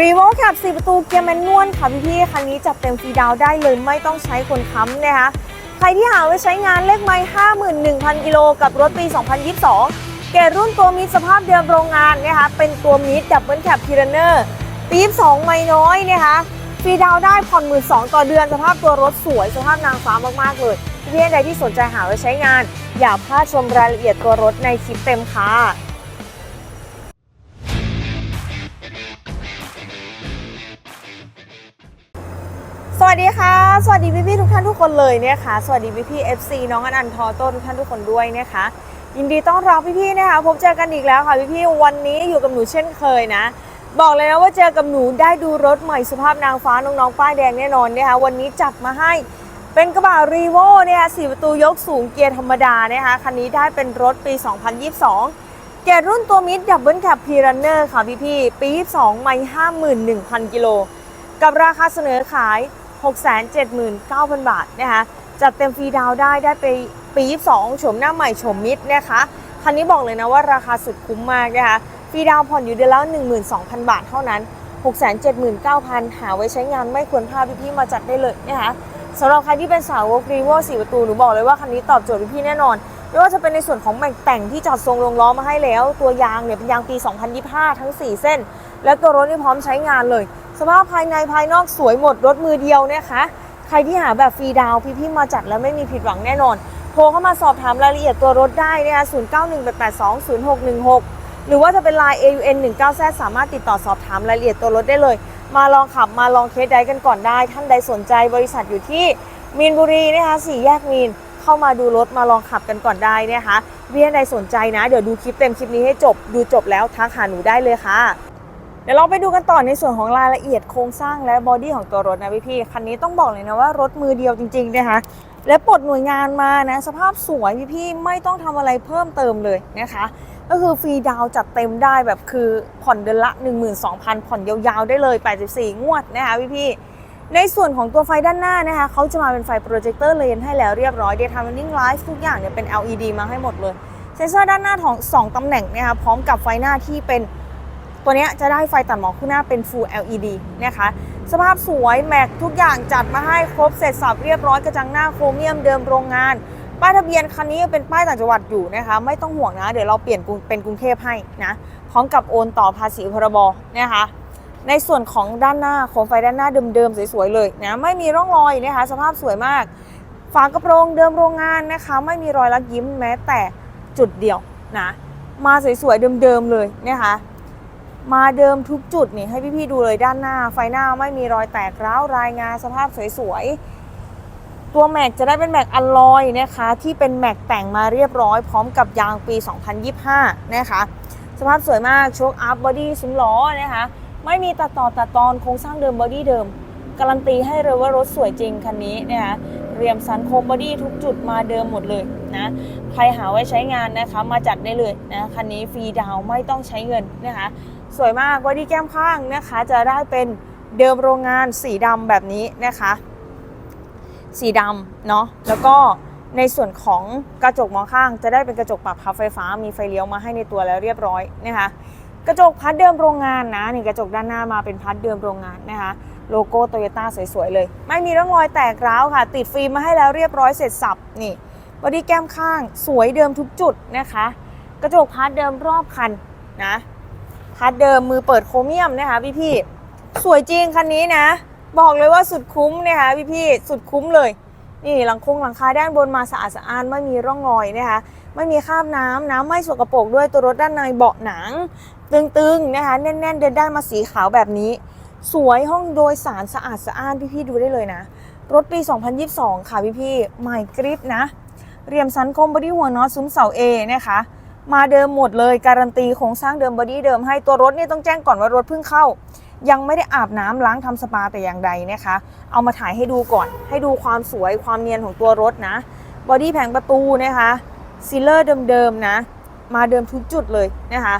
รีโวขับ4ประตูเกียร์แมนนวลค่ะพี่ๆคันนี้จัดเต็มฟรีดาวได้เลยไม่ต้องใช้คนค้ำนะคะ ใครที่หาไว้ใช้งานเลขไม้51,000 กิโลกับรถปี 2022 เกรรุ่นตัวมีสภาพเดิมโรงงานนะคะ เป็นตัวมิดดับเบิลแคปพีเรเนอร์ปี2ไม่น้อยนะคะฟรีดาวได้ผ่อนหมื่นสองต่อเดือนสภาพตัวรถสวยสภาพนางฟ้ามากๆเลยพี่ๆใดที่สนใจหาไว้ใช้งาน อย่าพลาดชมรายละเอียดตัวรถในคลิปเต็มค่ะ วัสดีค่ะ สวัสดีพี่ๆทุกท่านทุกคนเลยเนี่ยค่ะสวัสดีพี่ๆ FC น้องอันอันทอโต้ทุกท่านทุกคนด้วยนะคะยินดีต้อนรับพี่ๆนะคะพบเจอกันอีกแล้วค่ะพี่ๆวันนี้อยู่กับหนูเช่นเคยนะ บอกเลยนะว่าเจอกับหนูได้ดูรถใหม่สภาพนางฟ้าน้องๆป้ายแดงแน่นอนนะคะวันนี้จัดมาให้เป็นกระบะรีโวเนี่ยสี่ประตูยกสูงเกียร์ธรรมดานะคะคันนี้ได้เป็นรถปี 2022 เกียร์รุ่นตัวมิดดับเบิลแคปพีรันเนอร์ค่ะพี่ๆปี 22 ไม่ 51,000 กิโลกับราคาเสนอขาย 679,000 บาทนะคะจัดเต็มฟรีดาวได้ได้ไปปี22โฉมหน้าใหม่โฉมมิดนะคะคันนี้บอกเลยนะว่าราคาสุดคุ้มมากนะคะฟรีดาวผ่อนอยู่เดือนละ12,000 บาทเท่านั้น 679,000 หาไว้ใช้งานไม่ควรพลาดพี่ๆมาจัดได้เลยนะคะสำหรับใครที่เป็นสาวกรีโว4ประตูหนูบอกเลยว่าคันนี้ตอบโจทย์พี่ๆแน่นอนไม่ว่าจะเป็นในส่วนของแบ่งแต่งที่จัดทรงลงล้อมาให้แล้ว ตัวยางเนี่ยเป็นยางปี 2025 ทั้ง 4 เส้น และตัวรถนี่พร้อมใช้งานเลย สภาพภายในภายนอกสวยหมดรถมือเดียวนะคะ ใครที่หาแบบฟรีดาวน์พี่มาจัดแล้วไม่มีผิดหวังแน่นอน โทรเข้ามาสอบถามรายละเอียดตัวรถได้นะคะ0918820616 หรือว่าจะเป็น Line AUN 19 z สามารถติดต่อสอบถามรายละเอียดตัวรถได้เลย มาลองขับมาลองเคสไดกันก่อนได้ ท่านใดสนใจบริษัทอยู่ที่มีนบุรีนะคะสี่แยกมีนเข้ามาดูรถมาลองขับกันก่อนได้นะคะเวียนใดสนใจนะ เดี๋ยวดูคลิปเต็มคลิปนี้ให้จบ ดูจบแล้วทักหาหนูได้เลยค่ะ เดี๋ยวเราไปดูกันต่อในส่วนของรายละเอียดโครงสร้างและบอดี้ของตัวรถนะพี่พี่ๆคันนี้ต้องบอกเลยนะว่ารถมือเดียวจริงๆนะคะและปลดหน่วยงานมานะสภาพสวยพี่พี่ๆไม่ต้องทำอะไรเพิ่มเติมเลยนะคะ ก็คือฟรีดาวน์จัดเต็มได้แบบคือผ่อนเดือนละ 12,000 ผ่อนยาวๆได้เลย 84 งวดนะคะพี่พี่ๆในส่วนของตัวไฟด้านหน้านะคะเขาจะมาเป็นไฟโปรเจคเตอร์เลนให้แล้วเรียบร้อยเดย์ทามมิ่งไลฟ์ทุกอย่างเนี่ยเป็น LED มาให้หมดเลยเซนเซอร์ด้านหน้าของสองตำแหน่งนะคะพร้อมกับไฟหน้าที่เป็น ตัวนี้จะได้ไฟตัดหมอกคู่หน้าเป็น Full LED นะคะ สภาพสวยแม็กทุกอย่างจัดมาให้ครบเสร็จสับเรียบร้อยกระจังหน้าโครเมียมเดิมโรงงาน ป้ายทะเบียนคันนี้ยังเป็นป้ายต่างจังหวัดอยู่นะคะ ไม่ต้องห่วงนะ เดี๋ยวเราเปลี่ยนเป็นกรุงเทพให้นะพร้อมกับโอนต่อภาษีพรบนะคะในส่วนของด้านหน้าโคมไฟด้านหน้าเดิมๆสวยๆเลยนะไม่มีร่องรอยนะคะสภาพสวยมาก ฝากระโปรงเดิมโรงงานนะคะ ไม่มีรอยลักยิ้มแม้แต่จุดเดียวนะมาสวยๆเดิมๆเลยนะคะ มาเดิมทุกจุดนี่ให้พี่ๆดูเลยด้านหน้า ไฟหน้าไม่มีรอยแตกร้าวรายงานสภาพสวยๆ ตัวแม็กจะได้เป็นแม็กอลลอยนะคะ ที่เป็นแม็กแต่งมาเรียบร้อย พร้อมกับยางปี 2025 นะคะ สภาพสวยมากโชคอัพบอดี้ซุ้มล้อนะคะ ไม่มีตัดต่อตัดตอนโครงสร้างเดิมบอดี้เดิม การันตีให้เลยว่ารถสวยจริงคันนี้นะคะเรียมสันโคมบอดี้ทุกจุดมาเดิมหมดเลยนะใครหาไว้ใช้งานนะคะมาจัดได้เลยนะคันนี้ฟรีดาวไม่ต้องใช้เงินนะคะ สวยมากบอดี้แก้มข้างนะคะ จะได้เป็นเดิมโรงงานสีดำแบบนี้นะคะ สีดำเนาะแล้วก็ในส่วนของกระจกมองข้าง จะได้เป็นกระจกปรับพับไฟฟ้ามีไฟเลี้ยวมาให้ในตัวแล้วเรียบร้อยนะคะกระจกพัดเดิมโรงงานนะนี่กระจกด้านหน้ามาเป็นพัดเดิมโรงงานนะคะ โลโก้โตโยต้าสวยๆเลย ไม่มีร่องรอยแตกร้าวค่ะ ติดฟิล์มมาให้แล้วเรียบร้อยเสร็จสับนี่บอดี้แก้มข้างสวยเดิมทุกจุดนะคะ กระจกพัดเดิมรอบคันนะ พัดเดิมมือเปิดโครเมียมนะคะพี่ๆสวยจริงคันนี้นะ บอกเลยว่าสุดคุ้มนะคะพี่ๆสุดคุ้มเลย นี่หลังคงหลังคาด้านบนมาสะอาดสะอ้านไม่มีร่องรอยนะคะ ไม่มีคราบน้ำน้ำไม่สกปรกด้วยตัวรถด้านในเบาะหนัง ตึงๆนะคะแน่นๆ เดินได้มาสีขาวแบบนี้ สวยห้องโดยสารสะอาดสะอ้านพี่ๆดูได้เลยนะ รถปี 2022 ค่ะพี่ๆใหม่กริปนะเรียมสันคมบอดี้หัวน็อตซุ้มเสา A นะคะ มาเดิมหมดเลยการันตีโครงสร้างเดิมบอดี้เดิมให้ตัวรถเนี่ยต้องแจ้งก่อนว่ารถเพิ่งเข้า ยังไม่ได้อาบน้ำล้างทำสปาแต่อย่างใดนะคะ เอามาถ่ายให้ดูก่อน ให้ดูความสวยความเนียนของตัวรถนะบอดี้แผงประตูนะคะซีลเลอร์เดิมๆนะ มาเดิมทุกจุดเลยนะคะ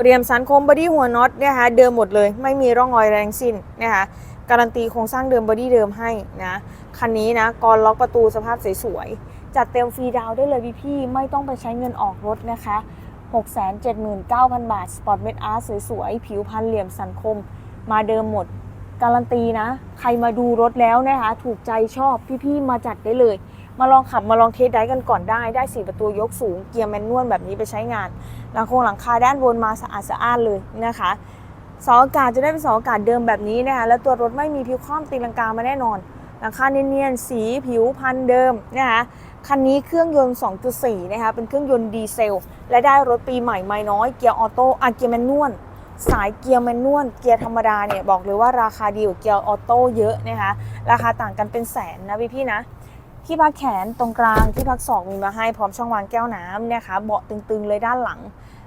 เรียมสันคมบอดี้หัวน็อตนะคะเดิมหมดเลยไม่มีร่องรอยแรงสิ้นนะคะการันตีโครงสร้างเดิมบอดี้เดิมให้นะคันนี้นะกรล็อกประตูสภาพสวยๆ จัดเต็มฟรีดาวได้เลยพี่ๆไม่ต้องไปใช้เงินออกรถนะคะ 679,000 บาท สปอร์ตเมดอาร์สวยๆ ผิวพันเหลี่ยมสันคม มาเดิมหมด การันตีนะ ใครมาดูรถแล้วนะคะ ถูกใจชอบพี่ๆ มาจัดได้เลย มาลองขับมาลองเทสได้กันก่อนได้ ได้สีประตูยกสูง เกียร์แมนนวลแบบนี้ไปใช้งาน หลังโครงหลังคาด้านบนมาสะอาดสะอ้านเลยนะคะเสาอากาศจะได้เป็นเสาอากาศเดิมแบบนี้นะคะ แล้วตัวรถไม่มีพิวคว่ำตีลังกามาแน่นอนหลังคาเนียนๆ สีผิวพันเดิมนะคะ คันนี้เครื่องยนต์ 2.4 นะคะ เป็นเครื่องยนต์ดีเซล และได้รถปีใหม่ไม่น้อย เกียร์ออโต้อะเกียร์แมนนวล สายเกียร์แมนนวล เกียร์ธรรมดาเนี่ย บอกเลยว่าราคาดีกว่าเกียร์ออโต้เยอะนะคะ ราคาต่างกันเป็นแสนนะพี่พี่ๆนะ ที่พักแขนตรงกลางที่พักศอกมีมาให้พร้อมช่องวางแก้วน้ำนะคะ เบาะตึงๆเลยด้านหลัง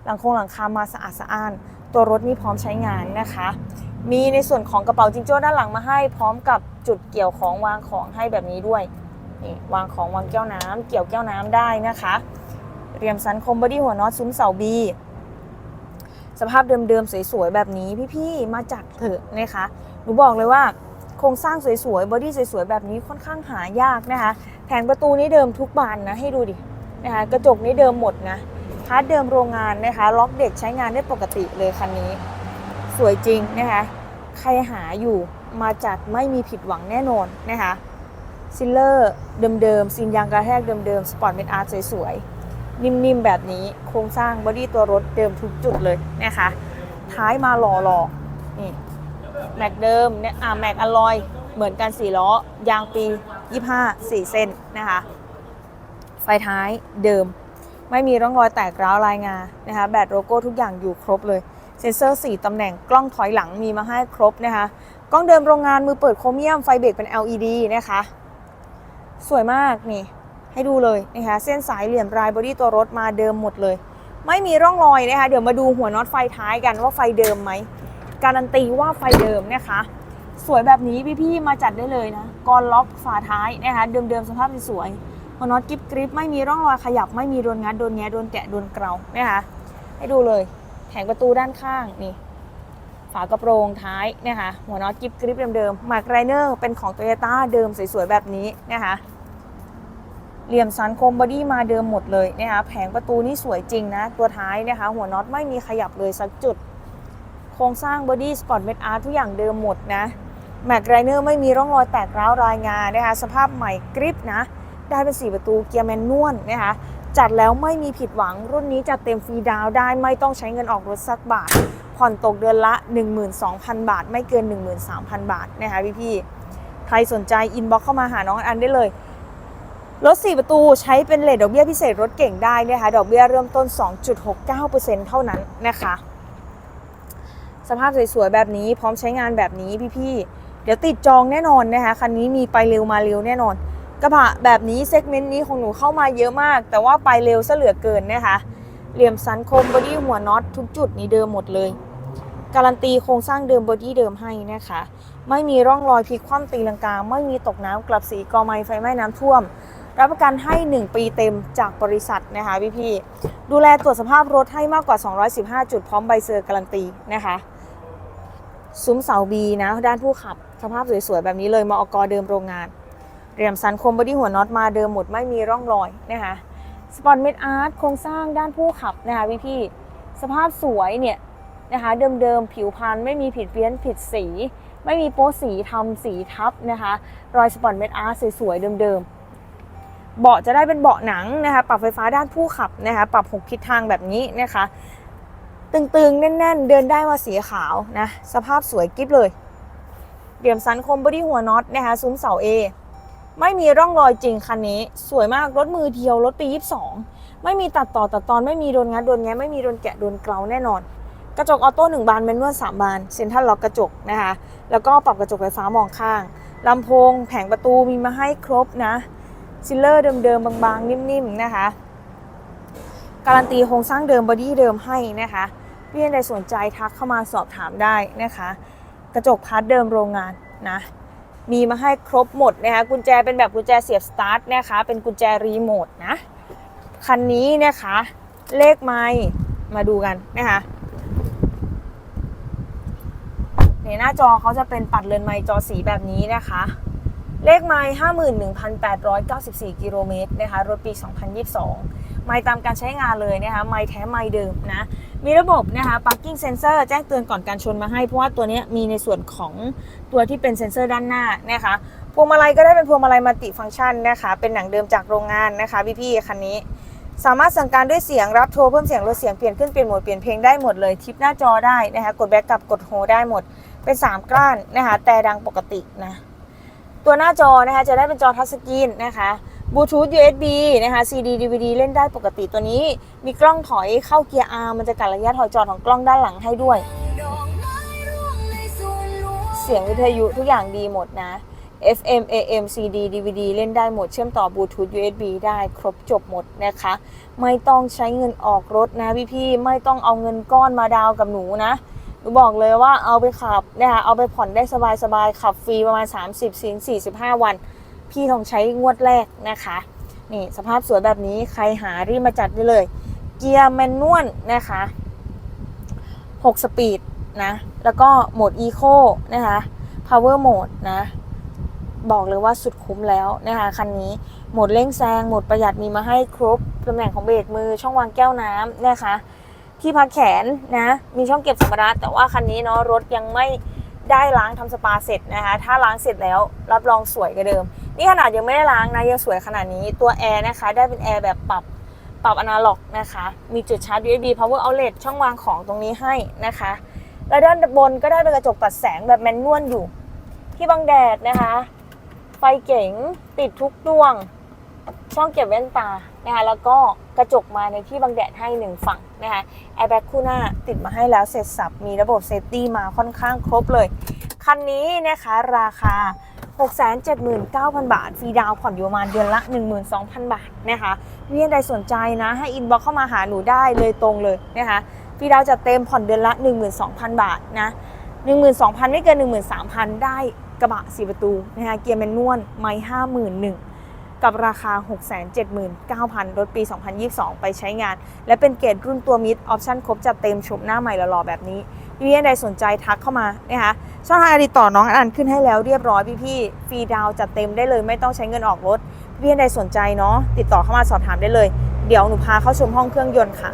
หลังโครงหลังคามาสะอาดสะอ้าน ตัวรถนี่พร้อมใช้งานนะคะ มีในส่วนของกระเป๋าจิงโจ้ด้านหลังมาให้ พร้อมกับจุดเกี่ยวของวางของให้แบบนี้ด้วย นี่วางของวางแก้วน้ำเกี่ยวแก้วน้ำได้นะคะ เรียมสันคมบอดี้หัวน็อตซุ้มเสาบีสภาพเดิมๆสวยๆแบบนี้พี่ๆมาจัดเถอะนะคะหนูบอกเลยว่าโครงสร้างสวยๆบอดี้สวยๆแบบนี้ค่อนข้างหายากนะคะแผงประตูนี้เดิมทุกบานนะให้ดูดินะคะกระจกนี้เดิมหมดนะพาร์ทเดิมโรงงานนะคะ ล็อกเด็กใช้งานได้ปกติเลยคันนี้ สวยจริงนะคะ ใครหาอยู่มาจัดไม่มีผิดหวังแน่นอนนะคะ ซิลเลอร์เดิมๆซีนยางกระแทกเดิมๆสปอร์ตเมดอาร์ตสวยๆ นิ่มๆ แบบนี้โครงสร้างบอดี้ตัวรถเดิมทุกจุดเลยนะคะท้ายมาหล่อๆนี่แม็กเดิมเนี่ยอ่าแม็กอลลอยเหมือนกันสี่ล้อยางปี 25 4 เส้นนะคะ ไฟท้ายเดิม ไม่มีร่องรอยแตกร้าวลายงานะคะแบตโลโก้ทุกอย่างอยู่ครบเลย เซ็นเซอร์ 4 ตำแหน่งกล้องถอยหลังมีมาให้ครบนะคะ กล้องเดิมโรงงานมือเปิดโครเมียมไฟเบรกเป็น LED นะคะ สวยมากนี่ ให้ดูเลยนะคะเส้นสายเหลี่ยมรายบอดี้ตัวรถมาเดิมหมดเลย ไม่มีร่องรอยนะคะเดี๋ยวมาดูหัวน็อตไฟท้ายกันว่าไฟเดิมไหมการันตีว่าไฟเดิมนะคะ สวยแบบนี้พี่ๆมาจัดได้เลยนะกรล็อกฝาท้ายนะคะเดิมๆสภาพสวยหัวน็อตกริบกริบไม่มีร่องรอยขยับไม่มีโดนงัดโดนแงะโดนแกะโดนเกลานะคะให้ดูเลยแผงประตูด้านข้างนี่ฝากระโปรงท้ายนะคะหัวน็อตกริบกริปเดิมๆมาร์กไรเนอร์เป็นของโตโยต้าเดิมสวยๆแบบนี้นะคะ เหลี่ยมสันคมบอดี้มาเดิมหมดเลยนะคะแผงประตูนี่สวยจริงนะ ตัวท้ายนะคะ หัวน็อตไม่มีขยับเลยสักจุด โครงสร้างบอดี้สปอร์ตเมดอาร์ทุกอย่างเดิมหมดนะแม็กไรเนอร์ไม่มีร่องรอยแตกร้าวรายงานนะคะสภาพใหม่กริปนะ ได้เป็น 4 ประตูเกียร์แมนนวลนะคะจัดแล้วไม่มีผิดหวังรุ่นนี้จัดเต็มฟรีดาวได้ไม่ต้องใช้เงินออกรถสักบาท ผ่อนตกเดือนละ 12,000 บาท ไม่เกิน 13,000 บาทนะคะพี่ๆใครสนใจอินบ็อกเข้ามาหาน้องอันได้เลย รถ 4 ประตูใช้เป็นเลทดอกเบี้ยพิเศษรถเก่งได้นะคะดอกเบี้ยเริ่มต้น 2.69%เท่านั้นนะคะ สภาพสวยๆแบบนี้พร้อมใช้งานแบบนี้พี่ๆ เดี๋ยวติดจองแน่นอนนะคะคันนี้มีไปเร็วมาเร็วแน่นอน กระบะแบบนี้เซกเมนต์นี้ของหนูเข้ามาเยอะมาก แต่ว่าไปเร็วซะเหลือเกินนะคะเหลี่ยมสันคมบอดี้หัวน็อตทุกจุดนี้เดิมหมดเลยการันตีโครงสร้างเดิมบอดี้เดิมให้นะคะ ไม่มีร่องรอยพลิกคว่ำตีลังกา ไม่มีตกน้ำกลับสีกอไม้ไฟไหม้น้ำท่วม รับประกันให้ 1 ปีเต็มจากบริษัทนะคะพี่ๆดูแลตรวจสภาพรถให้มากกว่า 215 จุดพร้อมใบเซอร์การันตีนะคะซุ้มเสาบีนะด้านผู้ขับ สภาพสวยๆ แบบนี้เลยมอกเดิมโรงงานเรียมสันคมบอดี้หัวน็อตมาเดิมหมดไม่มีร่องรอยนะคะสปอนเมดอาร์ตโครงสร้างด้านผู้ขับนะคะพี่ๆสภาพสวยเนี่ยนะคะเดิมๆผิวพรรณไม่มีผิดเพี้ยนผิดสี ไม่มีโป๊สีทำสีทับนะคะรอยสปอนเมดอาร์ตสวยๆเดิมๆ เบาะจะได้เป็นเบาะหนังนะคะปรับไฟฟ้าด้านผู้ขับนะคะปรับหกทิศทางแบบนี้นะคะ ตึงๆ แน่น ๆ เดินได้ว่าสีขาวนะสภาพสวยกิ๊บเลยเหลี่ยมสันคมบอดี้หัวน็อตนะคะซุ้มเสา A ไม่มีร่องรอยจริงคันนี้ สวยมากรถมือเดียวรถปี 22 ไม่มีตัดต่อตัดตอนไม่มีโดนงัดโดนแงะไม่มีโดนแกะโดนเกลาแน่นอน กระจกออโต้หนึ่งบานแมนนวลสามบานเซ็นทรัลล็อกกระจกนะคะแล้วก็ปรับกระจกไฟฟ้ามองข้างลำโพง แผงประตูมีมาให้ครบนะ ซิลเลอร์เดิมๆบางๆ นิ่มๆนะคะ การันตีโครงสร้างเดิมบอดี้เดิมให้นะคะพี่ท่านใดสนใจทักเข้ามาสอบถามได้นะคะ กระจกพาร์ทเดิมโรงงานนะมีมาให้ครบหมดนะคะกุญแจเป็นแบบกุญแจเสียบสตาร์ทนะคะเป็นกุญแจรีโมทนะคันนี้นะคะเลขไม้มาดูกันนะคะในหน้าจอเขาจะเป็นปัดเรือนไม้จอสีแบบนี้นะคะ เลขไม้51,894 กิโลเมตรนะคะ รถปี 2022 ไม่ตามการใช้งานเลยนะคะ ไม่แท้ไม่เดิมนะ มีระบบนะคะ parking sensor แจ้งเตือนก่อนการชนมาให้ เพราะว่าตัวนี้มีในส่วนของตัวที่เป็นเซ็นเซอร์ด้านหน้านะคะ พวงมาลัยก็ได้เป็นพวงมาลัยมัลติฟังก์ชันนะคะ เป็นหนังเดิมจากโรงงานนะคะพี่ๆคันนี้ สามารถสั่งการด้วยเสียงรับโทรเพิ่มเสียงลดเสียงเปลี่ยนขึ้นเปลี่ยนโหมดเปลี่ยนเพลงได้หมดเลยทิปหน้าจอได้นะคะ กดแบ็กกลับกดโฮได้หมด เป็น 3กล้านนะคะ แต่ดังปกตินะ ตัวหน้าจอนะคะจะได้เป็นจอทัชสกรีนนะคะบลูทูธ USB นะคะ CD DVD เล่นได้ปกติตัวนี้ มีกล้องถอยเข้าเกียร์ R มันจะกัดระยะถอยจอดของกล้องด้านหลังให้ด้วย เสียงวิทยุทุกอย่างดีหมดนะ FM AM CD DVD เล่นได้หมดเชื่อมต่อบลูทูธ USB ได้ครบจบหมดนะคะ ไม่ต้องใช้เงินออกรถนะพี่ๆไม่ต้องเอาเงินก้อนมาดาวกับหนูนะ หนูบอกเลยว่าเอาไปขับนะคะเอาไปผ่อนได้สบายๆ ขับฟรีประมาณ 30สิน45 วัน พี่ต้องใช้งวดแรกนะคะ นี่สภาพสวยแบบนี้ใครหารีบมาจัดได้เลย เกียร์แมนนวลนะคะ 6 สปีดนะ แล้วก็โหมด Eco นะคะ Power Mode นะ บอกเลยว่าสุดคุ้มแล้วนะคะคันนี้โหมดเร่งแซงโหมดประหยัดมีมาให้ครบตำแหน่งของเบรกมือช่องวางแก้วน้ำนะคะ ที่พักแขนนะ มีช่องเก็บสัมภาระแต่ว่าคันนี้เนาะรถยังไม่ได้ล้างทำสปาเสร็จนะคะ ถ้าล้างเสร็จแล้วรับรองสวยกว่าเดิม นี่ขนาดยังไม่ได้ล้างนะยังสวยขนาดนี้ ตัวแอร์นะคะ ได้เป็นแอร์แบบปรับปรับอนาล็อกนะคะ มีจุดชาร์จ USB power outlet ช่องวางของตรงนี้ให้นะคะ แล้วด้านบนก็ได้เป็นกระจกตัดแสงแบบแมนนวลอยู่ ที่บังแดดนะคะ ไฟเก๋งติดทุกดวง ช่องเก็บแว่นตานะคะ แล้วก็กระจกมาในที่บังแดดให้หนึ่งฝั่ง นะคะแอร์แบ็กคู่หน้าติดมาให้แล้วเสร็จสับมีระบบเซฟตี้มาค่อนข้างครบเลย คันนี้นะคะราคา 679,000 บาทฟรีดาวผ่อนอยู่ประมาณเดือนละ 12,000 บาทนะคะเรียนใดสนใจนะ ให้อินบ็อกเข้ามาหาหนูได้เลยตรงเลยนะคะฟรีดาวจะเต็มผ่อนเดือนละ 12,000 บาทนะ12,000 ไม่เกิน 13,000 ได้กระบะสีประตูนะคะเกียร์แมนนวลไม่51,000 กับราคา 679,000 รถปี 2022 ไปใช้งาน และเป็นเกรดรุ่นตัวมิดออปชั่นครบจัดเต็มชมหน้าใหม่หล่อๆแบบนี้พี่ๆใดสนใจทักเข้ามานะคะช่องทางการติดต่อน้องอันขึ้นให้แล้วเรียบร้อยพี่ๆฟรีดาวจัดเต็มได้เลยไม่ต้องใช้เงินออกรถพี่ๆใดสนใจเนาะติดต่อเข้ามาสอบถามได้เลย เดี๋ยวหนูพาเข้าชมห้องเครื่องยนต์ค่ะ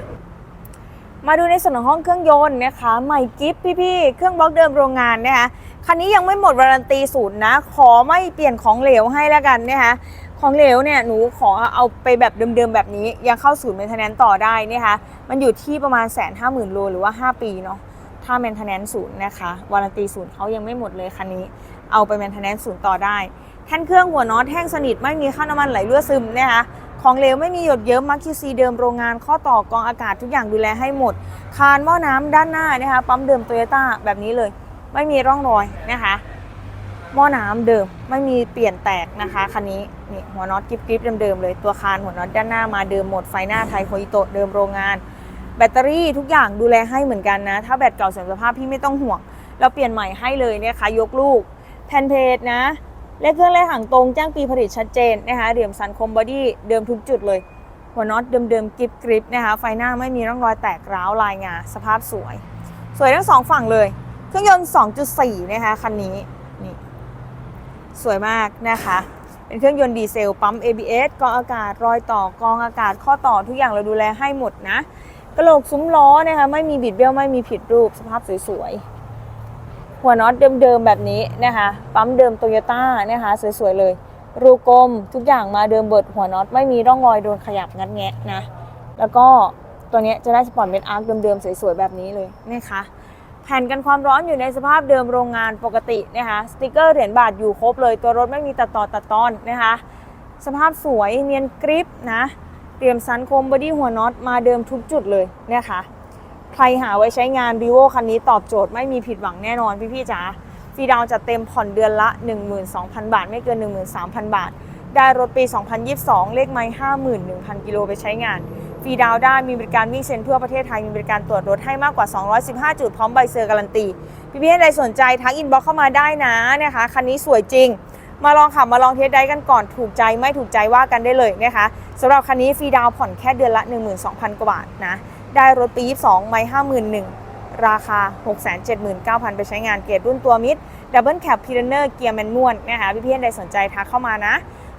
มาดูในส่วนของห้องเครื่องยนต์นะคะใหม่กิฟต์พี่ๆ เครื่องบล็อกเดิมโรงงานนะคะ คันนี้ยังไม่หมดวารันตีศูนย์นะ ขอไม่เปลี่ยนของเหลวให้แล้วกันนะคะ ของเหลวเนี่ยหนูขอเอาไปแบบเดิมๆแบบนี้ยังเข้าศูนย์เมนเทนแนนต่อได้นะคะมันอยู่ที่ประมาณแสนห้าหมื่นโลหรือว่า 5 ปีเนาะถ้าเมนเทนแนนศูนย์นะคะวารันตีศูนย์เขายังไม่หมดเลยคันนี้ เอาไปเมนเทนแนนศูนย์ต่อได้แท่นเครื่องหัวน็อตแห้งสนิทไม่มีค่าน้ำมันไหลรั่วซึมนะคะของเหลวไม่มีหยดเยิ้มมัคคิวซีเดิมโรงงานข้อต่อกองอากาศทุกอย่างดูแลให้หมด คานหม้อน้ำด้านหน้านะคะปั๊มเดิมโตโยต้าแบบนี้เลย ไม่มีร่องรอยนะคะ หม้อน้ำเดิมไม่มีเปลี่ยนแตกนะคะคันนี้นี่หัวน็อตกริบกริบเดิมๆเลยตัวคานหัวน็อตด้านหน้ามาเดิมหมดไฟหน้าไทยโคอิโตะเดิมโรงงาน แบตเตอรี่ทุกอย่างดูแลให้เหมือนกันนะ ถ้าแบตเก่าเสื่อมสภาพพี่ไม่ต้องห่วง เราเปลี่ยนใหม่ให้เลยนะคะยกลูกแผ่นเพจนะเลขเครื่องเลขหางตรงแจ้งปีผลิตชัดเจนนะคะเหลี่ยมสันคมบอดี้เดิมทุกจุดเลย หัวน็อตเดิมๆกริบกริบนะคะไฟหน้าไม่มีร่องรอยแตกร้าวลายงาสภาพสวย สวยทั้งสองฝั่งเลย เครื่องยนต์ 2.4 นะคะคันนี้ สวยมากนะคะ เป็นเครื่องยนต์ดีเซลปั๊ม ABS กองอากาศรอยต่อกองอากาศข้อต่อทุกอย่างเราดูแลให้หมดนะกระโหลกซุ้มล้อนะคะไม่มีบิดเบี้ยวไม่มีผิดรูปสภาพสวยๆ หัวน็อตเดิมๆแบบนี้นะคะปั๊มเดิมโตโยต้านะคะสวยๆเลยรูกลมทุกอย่างมาเดิมเบิดหัวน็อตไม่มีร่องรอยโดนขยับงัดแงะนะแล้วก็ตัวนี้จะได้สปอร์ตเมดอาร์คเดิมๆสวยๆแบบนี้เลยนะคะ แผ่นกันความร้อนอยู่ในสภาพเดิมโรงงานปกตินะคะสติกเกอร์เหรียญบาทอยู่ครบเลย ตัวรถไม่มีตัดต่อตัดตอนนะคะ สภาพสวยเนียนกริปนะเตรียมสันคมบอดี้หัวน็อตมาเดิมทุกจุดเลยนะคะใครหาไว้ใช้งาน r ีโวคันนี้ตอบโจทย์ไม่มีผิดหวังแน่นอนพี่ๆจ๋าฟรีดาวจะเต็มผ่อนเดือนละ 12,000 บาท ไม่เกิน 13,000 บาท ได้รถปี 2022 เลขไม้51,000 กิโลไปใช้งาน รีดาวได้มีบริการวิ่งเซ็นทั่วประเทศไทยมีบริการตรวจรถให้มากกว่า 215 จุดพร้อมใบเซอร์การันตี พี่ๆท่านใดสนใจทักอินบ็อกเข้ามาได้นะนะคะคันนี้สวยจริง มาลองขับมาลองเทสได้กันก่อนถูกใจไม่ถูกใจว่ากันได้เลยนะคะสำหรับคันนี้ฟรีดาวผ่อนแค่เดือนละ 12,000 กว่าบาทนะได้รถปี 22 ไม่51,000 ราคา 679,000 ไปใช้งานเกียรติรุ่นตัวมิดดับเบิลแคปพีเรเนอร์เกียร์แมนนวลนะคะพี่ๆท่านใดสนใจทักเข้ามานะ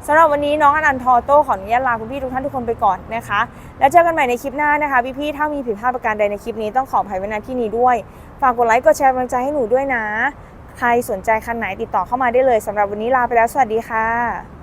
สำหรับวันนี้น้องอนันทอโต้ขออนุญาตลาคุณพี่ทุกท่านทุกคนไปก่อนนะคะ แล้วเจอกันใหม่ในคลิปหน้านะคะพี่ๆถ้ามีผิดพลาดประการใดในคลิปนี้ต้องขออภัยไว้ณที่นี้ด้วย ฝากกดไลค์กดแชร์กำลังใจให้หนูด้วยนะ ใครสนใจคันไหนติดต่อเข้ามาได้เลยสำหรับวันนี้ลาไปแล้วสวัสดีค่ะ